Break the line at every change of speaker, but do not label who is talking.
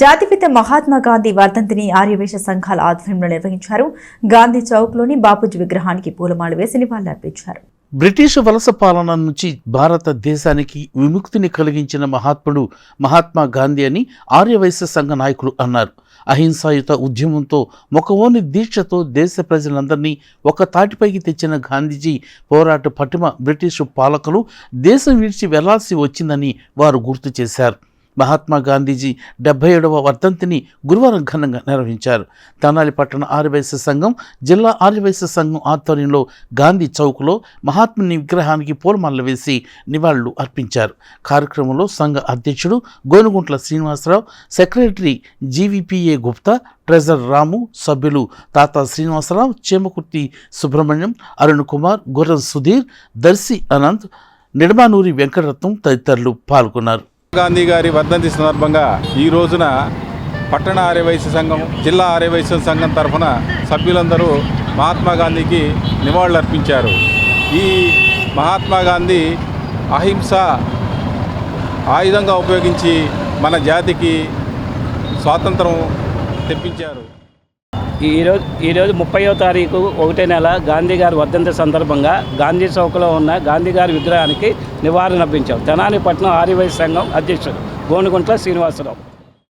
జాతిపిత మహాత్మా గాంధీ వర్ధంతిని ఆర్యవేశ సంఘాల ఆధ్వర్యంలో నిర్వహించారు. గాంధీ చౌక్లోని బాపూజీ విగ్రహానికి పూలమాల వేసి నివాళులర్పించారు.
బ్రిటిష్ వలస పాలన నుంచి భారతదేశానికి విముక్తిని కలిగించిన మహాత్ముడు మహాత్మా గాంధీ అని ఆర్యవైశ్య సంఘ నాయకులు అన్నారు. అహింసాయుత ఉద్యమంతో మొకవోని దీక్షతో దేశ ప్రజలందరినీ ఒక తాటిపైకి తెచ్చిన గాంధీజీ పోరాట పటిమ బ్రిటిషు పాలకులు దేశం విడిచి వెళ్ళాల్సి వచ్చిందని వారు గుర్తు చేశారు. మహాత్మా గాంధీజీ డెబ్బై ఏడవ వర్ధంతిని గురువారం ఘనంగా నిర్వహించారు. తెనాలి పట్టణ ఆర్యవైశ్య సంఘం జిల్లా ఆర్యవైశ్య సంఘం ఆధ్వర్యంలో గాంధీ చౌక్లో మహాత్ముని విగ్రహానికి పూలమాలలు వేసి నివాళులు అర్పించారు. కార్యక్రమంలో సంఘ అధ్యక్షుడు Gonuguntla Srinivasarao secretary GVPA Gupta treasurer Ramu సభ్యులు తాత శ్రీనివాసరావు చేమకుర్తి సుబ్రహ్మణ్యం అరుణ్ కుమార్ గుర్రం సుధీర్ దర్శి అనంత్ నిడమానూరి వెంకటరత్నం తదితరులు పాల్గొన్నారు.
గాంధీ గారి వర్ధంతి సందర్భంగా ఈ రోజున పట్టణ ఆర్యవైశ్య సంఘం జిల్లా ఆర్యవైశ్య సంఘం తరఫున సభ్యులందరూ మహాత్మా గాంధీకి నివాళులర్పించారు. ఈ మహాత్మా గాంధీ అహింస ఆయుధంగా ఉపయోగించి మన జాతికి స్వాతంత్రం తెప్పించారు.
ఈరోజు ఈరోజు ముప్పయో తారీఖు ఒకటే నెల గాంధీ గారి వర్ధంతి సందర్భంగా గాంధీ చౌక్లో ఉన్న గాంధీ గారి విగ్రహానికి నివారణ అర్పించాం తెనాలి పట్నం ఆర్యవైశ్య సంఘం అధ్యక్షుడు. గోనుగుంట్ల శ్రీనివాసరావు.